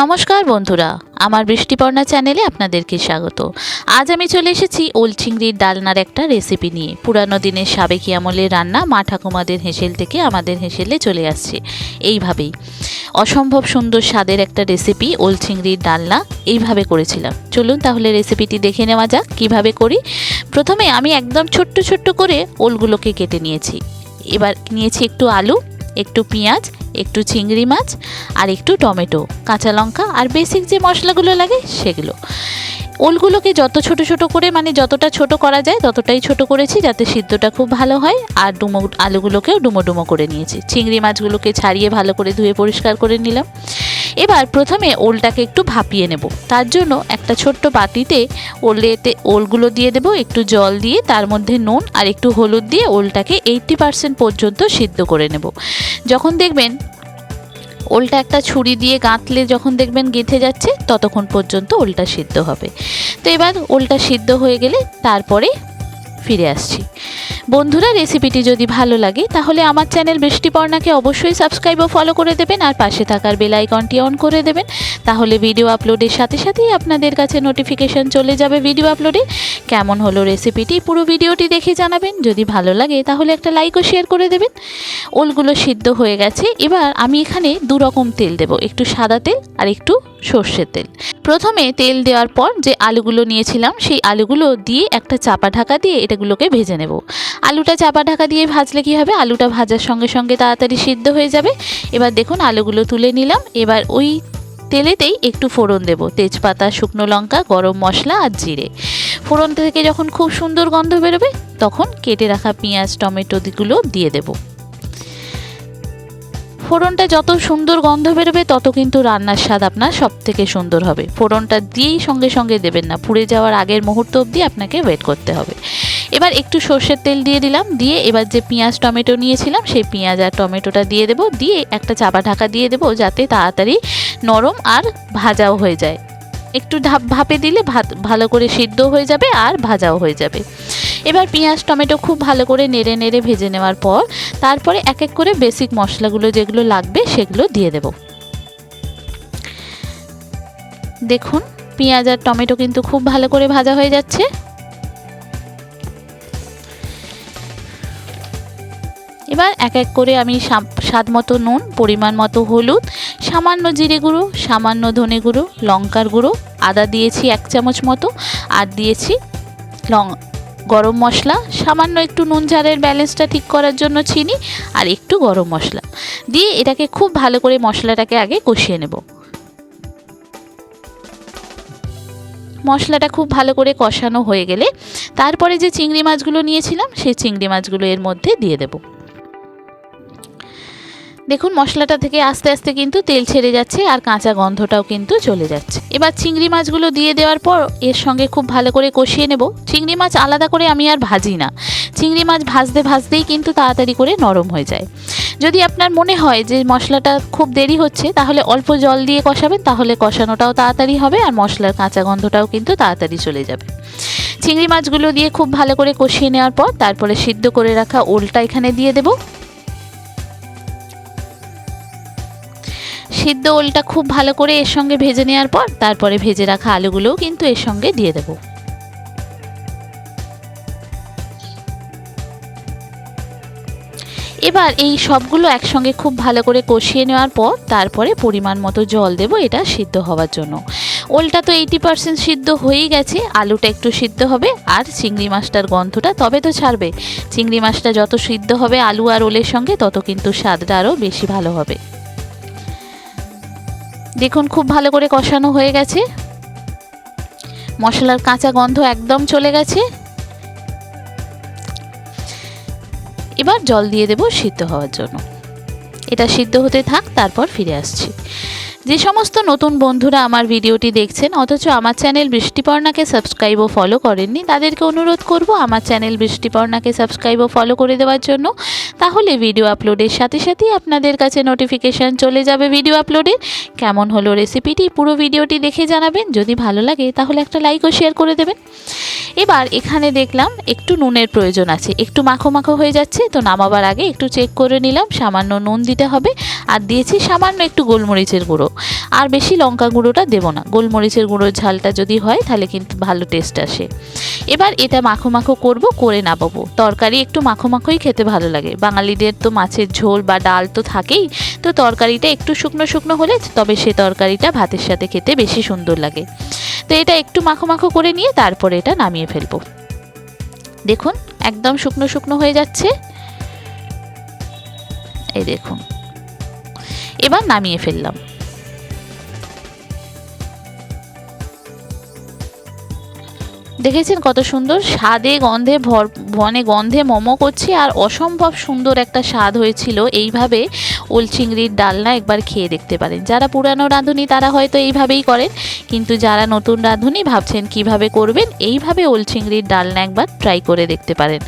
নমস্কার বন্ধুরা, আমার বৃষ্টিপর্ণা চ্যানেলে আপনাদেরকে স্বাগত। আজ আমি চলে এসেছি ওল চিংড়ির ডালনার একটা রেসিপি নিয়ে। পুরানো দিনের সাবেকি আমলের রান্না মা ঠাকুমাদের হেসেল থেকে আমাদের হেসেলে চলে আসছে। এইভাবেই। অসম্ভব সুন্দর স্বাদের একটা রেসিপি ওল চিংড়ির ডালনা এইভাবে করেছিলাম। চলুন তাহলে রেসিপিটি দেখে নেওয়া যাক কীভাবে করি। প্রথমে আমি একদম ছোট্ট ছোট্ট করে ওলগুলোকে কেটে নিয়েছি। এবার নিয়েছি একটু আলু, একটু পেঁয়াজ একটু চিংড়ি মাছ আর একটু টমেটো, কাঁচা লঙ্কা আর বেসিক যে মশলাগুলো লাগে সেগুলো। ওলগুলোকে যত ছোট ছোট করে মানে যতটা ছোট করা যায় ততটাই ছোট করেছি যাতে সিদ্ধটা খুব ভালো হয় আর ডুমো, আলুগুলোকেও ডুমো ডুমো করে নিয়েছি। চিংড়ি মাছগুলোকে ছাড়িয়ে ভালো করে ধুয়ে পরিষ্কার করে নিলাম। এবার প্রথমে ওলটাকে একটু ভাপিয়ে নেব। তার জন্য একটা ছোট্ট বাটিতে ওলেতে ওলগুলো দিয়ে দেবো, একটু জল দিয়ে, তার মধ্যে নুন আর একটু হলুদ দিয়ে ওলটাকে এইটটি পার্সেন্ট পর্যন্ত সিদ্ধ করে নেব। যখন দেখবেন ওলটা একটা ছুরি দিয়ে গাঁথলে যখন দেখবেন গেঁথে যাচ্ছে, ততক্ষণ পর্যন্ত ওলটা সিদ্ধ হবে। তো এবার ওলটা সিদ্ধ হয়ে গেলে তারপরে ফিরে আসছি। বন্ধুরা রেসিপিটি যদি ভালো লাগে, তাহলে আমার চ্যানেল বৃষ্টিপর্ণাকে অবশ্যই সাবস্ক্রাইব ও ফলো করে দেবেন আর পাশে থাকার বেল আইকনটি অন করে দেবেন। তাহলে ভিডিও আপলোডের সাথে সাথেই আপনাদের কাছে নোটিফিকেশন চলে যাবে ভিডিও আপলোডে কেমন হলো রেসিপিটি পুরো ভিডিওটি দেখে জানাবেন। যদি ভালো লাগে, তাহলে একটা লাইক ও শেয়ার করে দেবেন। ওলগুলো সিদ্ধ হয়ে গেছে। এবার আমি এখানে দু রকম তেল দেব, একটু সাদা তেল আর একটু সর্ষের তেল। প্রথমে তেল দেওয়ার পর যে আলুগুলো নিয়েছিলাম, সেই আলুগুলো দিয়ে একটা চাপা ঢাকা দিয়ে এটাগুলোকে ভেজে নেব। আলুটা চাপা ঢাকা দিয়ে ভাজলে কী হবে? আলুটা ভাজার সঙ্গে সঙ্গে তাড়াতাড়ি সিদ্ধ হয়ে যাবে। এবার দেখুন আলুগুলো তুলে নিলাম। এবার ওই তেলেতেই একটু ফোড়ন দেব। তেজপাতা, শুকনো লঙ্কা, গরম মশলা আর জিরে। ফোড়ন থেকে যখন খুব সুন্দর গন্ধ বেরোবে, তখন কেটে রাখা পেঁয়াজ, টমেটো দিগুলো দিয়ে দেবো। ফোড়নটা যত সুন্দর গন্ধ বেরোবে, তত কিন্তু রান্নার স্বাদ আপনার সব থেকে সুন্দর হবে। ফোড়নটা দিয়েই সঙ্গে সঙ্গে দেবেন না। পুড়ে যাওয়ার আগের মুহূর্ত অবধি আপনাকে ওয়েট করতে হবে। এবার একটু সর্ষের তেল দিয়ে দিলাম। দিয়ে এবার যে পেঁয়াজ, টমেটো নিয়েছিলাম, সেই পেঁয়াজ আর টমেটোটা দিয়ে দেবো। দিয়ে একটা চাপা ঢাকা দিয়ে দেবো যাতে তাড়াতাড়ি নরম আর ভাজাও হয়ে যায়। একটু ধাপ ভাপে দিলে ভাত ভালো করে সিদ্ধ হয়ে যাবে আর ভাজাও হয়ে যাবে। এবার পেঁয়াজ, টমেটো খুব ভালো করে নেড়ে নেড়ে ভেজে নেওয়ার পর তারপরে এক এক করে বেসিক মশলাগুলো যেগুলো লাগবে সেগুলো দিয়ে দেব। দেখুন, পেঁয়াজ আর টমেটো কিন্তু খুব ভালো করে ভাজা হয়ে যাচ্ছে। এবার এক এক করে আমি স্বাদ মতো নুন, পরিমাণ মতো হলুদ, সামান্য জিরে গুঁড়ো, সামান্য ধনে গুঁড়ো, লঙ্কার গুঁড়ো, আদা দিয়েছি এক চামচ মতো, আর দিয়েছি লং গরম মশলা, সামান্য একটু নুন ঝালের ব্যালেন্সটা ঠিক করার জন্য চিনি আর একটু গরম মশলা। দিয়ে এটাকে খুব ভালো করে মশলাটাকে আগে কষিয়ে নেব। মশলাটা খুব ভালো করে কষানো হয়ে গেলে তারপরে যে চিংড়ি মাছগুলো নিয়েছিলাম, সেই চিংড়ি মাছগুলো এর মধ্যে দিয়ে দেবো। দেখুন, মশলাটা থেকে আস্তে আস্তে কিন্তু তেল ছেড়ে যাচ্ছে আর কাঁচা গন্ধটাও কিন্তু চলে যাচ্ছে। এবার চিংড়ি মাছগুলো দিয়ে দেওয়ার পর এর সঙ্গে খুব ভালো করে কষিয়ে নেব। চিংড়ি মাছ আলাদা করে আমি আর ভাজি না। চিংড়ি মাছ ভাজতে ভাজতেই কিন্তু তাড়াতাড়ি করে নরম হয়ে যায়। যদি আপনার মনে হয় যে মশলাটা খুব দেরি হচ্ছে, তাহলে অল্প জল দিয়ে কষাবেন, তাহলে কষানোটাও তাড়াতাড়ি হবে আর মশলার কাঁচা গন্ধটাও কিন্তু তাড়াতাড়ি চলে যাবে। চিংড়ি মাছগুলো দিয়ে খুব ভালো করে কষিয়ে নেওয়ার পর তারপরে সিদ্ধ করে রাখা ওলটা এখানে দিয়ে দেবো। সিদ্ধ ওলটা খুব ভালো করে এর সঙ্গে ভেজে নেওয়ার পর তারপরে ভেজে রাখা আলুগুলোও কিন্তু এর সঙ্গে দিয়ে দেবো। এবার এই সবগুলো একসঙ্গে খুব ভালো করে কষিয়ে নেওয়ার পর তারপরে পরিমাণ মতো জল দেব এটা সিদ্ধ হওয়ার জন্য। ওলটা তো এইটি পার্সেন্ট সিদ্ধ হয়েই গেছে, আলুটা একটু সিদ্ধ হবে আর চিংড়ি মাছটার গন্ধটা তবে তো ছাড়বে। চিংড়ি মাছটা যত সিদ্ধ হবে আলু আর ওলের সঙ্গে তত কিন্তু স্বাদটা আরও বেশি ভালো হবে। দেখুন, খুব ভালো করে কষানো হয়ে গেছে। মশলার কাঁচা গন্ধ একদম চলে গেছে। এবার জল দিয়ে দেব সিদ্ধ হওয়ার জন্য। এটা সিদ্ধ হতে থাক, তারপর ফিরে আসছি। যে সমস্ত নতুন বন্ধুরা আমার ভিডিওটি দেখছেন, অথচ আমার চ্যানেল বৃষ্টিপর্ণাকে সাবস্ক্রাইব ও ফলো করেননি, তাদেরকে অনুরোধ করব আমার চ্যানেল বৃষ্টিপর্ণাকে সাবস্ক্রাইব ও ফলো করে দেওয়ার জন্য। তাহলে ভিডিও আপলোডের সাথে সাথেই আপনাদের কাছে নোটিফিকেশান চলে যাবে ভিডিও আপলোডের কেমন হলো রেসিপিটি পুরো ভিডিওটি দেখে জানাবেন, যদি ভালো লাগে তাহলে একটা লাইক ও শেয়ার করে দেবেন। এবার এখানে দেখলাম একটু নুনের প্রয়োজন আছে, একটু মাখো মাখো হয়ে যাচ্ছে, তো নামাবার আগে একটু চেক করে নিলাম, সামান্য নুন দিতে হবে। আর দিয়েছি সামান্য একটু গোলমরিচের গুঁড়ো। আর বেশি লঙ্কা গুঁড়োটা দেবো না। গোলমরিচের গুঁড়োর ঝালটা যদি হয়, তাহলে কিন্তু ভালো টেস্ট আসে। এবার এটা মাখো মাখো করব, করে নামাবো। তরকারি একটু মাখো মাখোই খেতে ভালো লাগে। বাঙালিদের তো মাছের ঝোল বা ডাল তো থাকেই। তো তরকারিটা একটু শুকনো শুকনো হলে, তবে সে তরকারিটা ভাতের সাথে খেতে বেশি সুন্দর লাগে। তো এটা একটু মাখো মাখো করে নিয়ে তারপরে এটা নামিয়ে ফেলব। দেখুন, একদম শুকনো শুকনো হয়ে যাচ্ছে। এই দেখুন। এবার নামিয়ে ফেললাম। দেখেছেন কত সুন্দর? স্বাদে গন্ধে ভর মানে গন্ধে মোমো করছে আর অসম্ভব সুন্দর একটা স্বাদ হয়েছিল। এইভাবে ওল চিংড়ির ডালনা একবার খেয়ে দেখতে পারেন। যারা পুরানো রাঁধুনি তারা হয়তো এইভাবেই করেন, কিন্তু যারা নতুন রাঁধুনি ভাবছেন কীভাবে করবেন, এইভাবে ওল চিংড়ির ডালনা একবার ট্রাই করে দেখতে পারেন।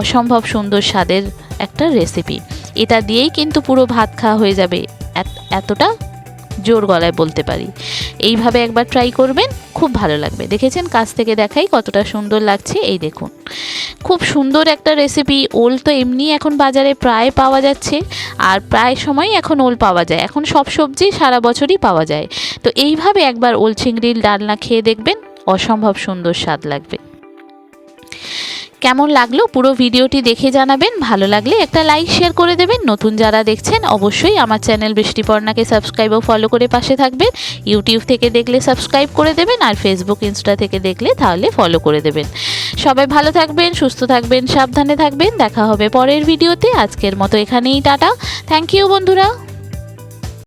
অসম্ভব সুন্দর স্বাদের একটা রেসিপি। এটা দিয়েই কিন্তু পুরো ভাত খাওয়া হয়ে যাবে। এতটা জোর গলায় বলতে পারি। এইভাবে একবার ট্রাই করবেন, খুব ভালো লাগবে। দেখেছেন? কাছ থেকে দেখাই কতটা সুন্দর লাগছে। এই দেখুন। খুব সুন্দর একটা রেসিপি ওল তো এমনি এখন বাজারে প্রায় পাওয়া যাচ্ছে। আর প্রায় সময় এখন ওল পাওয়া যায়। এখন সব সবজি সারা বছরই পাওয়া যায়। তো এইভাবে একবার ওল, চিংড়ির ডালনা খেয়ে দেখবেন, অসম্ভব সুন্দর স্বাদ লাগবে। কেমন লাগল পুরো ভিডিওটি দেখে জানাবেন। ভালো লাগলে একটা লাইক, শেয়ার করে দেবেন। নতুন যারা দেখছেন, অবশ্যই আমার চ্যানেল বৃষ্টিপর্ণাকে সাবস্ক্রাইব ও ফলো করে পাশে থাকবেন। ইউটিউব থেকে দেখলে সাবস্ক্রাইব করে দেবেন আর ফেসবুক, ইনস্টা থেকে দেখলে তাহলে ফলো করে দেবেন। সবাই ভালো থাকবেন, সুস্থ থাকবেন, সাবধানে থাকবেন। দেখা হবে পরের ভিডিওতে। আজকের মতো এখানেই, টাটা। থ্যাংক ইউ বন্ধুরা।